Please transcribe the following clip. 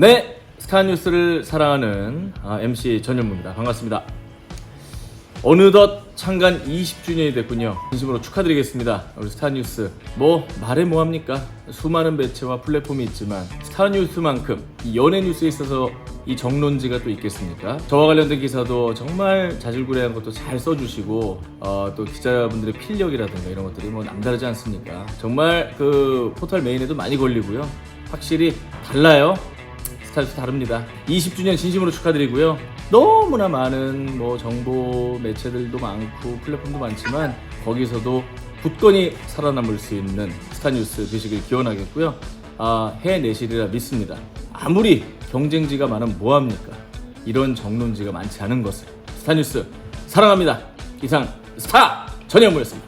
네, 스타뉴스를 사랑하는 아, MC 전현무입니다. 반갑습니다. 어느덧 창간 20주년이 됐군요. 진심으로 축하드리겠습니다. 우리 스타 뉴스. 뭐 말해 뭐 합니까? 수많은 매체와 플랫폼이 있지만 스타 뉴스만큼 이 연예 뉴스에 있어서 이 정론지가 또 있겠습니까? 저와 관련된 기사도 정말 자질구레한 것도 잘 써주시고 어, 또 기자분들의 필력이라든가 이런 것들이 뭐 남다르지 않습니까? 정말 그 포털 메인에도 많이 걸리고요. 확실히 달라요. 스타일도 다릅니다. 20주년 진심으로 축하드리고요. 너무나 많은 뭐 정보 매체들도 많고 플랫폼도 많지만 거기서도 굳건히 살아남을 수 있는 스타뉴스 되시길 기원하겠고요. 아, 해내시리라 믿습니다. 아무리 경쟁지가 많으면 뭐합니까? 이런 정론지가 많지 않은 것을 스타뉴스 사랑합니다. 이상 스타 전현무였습니다.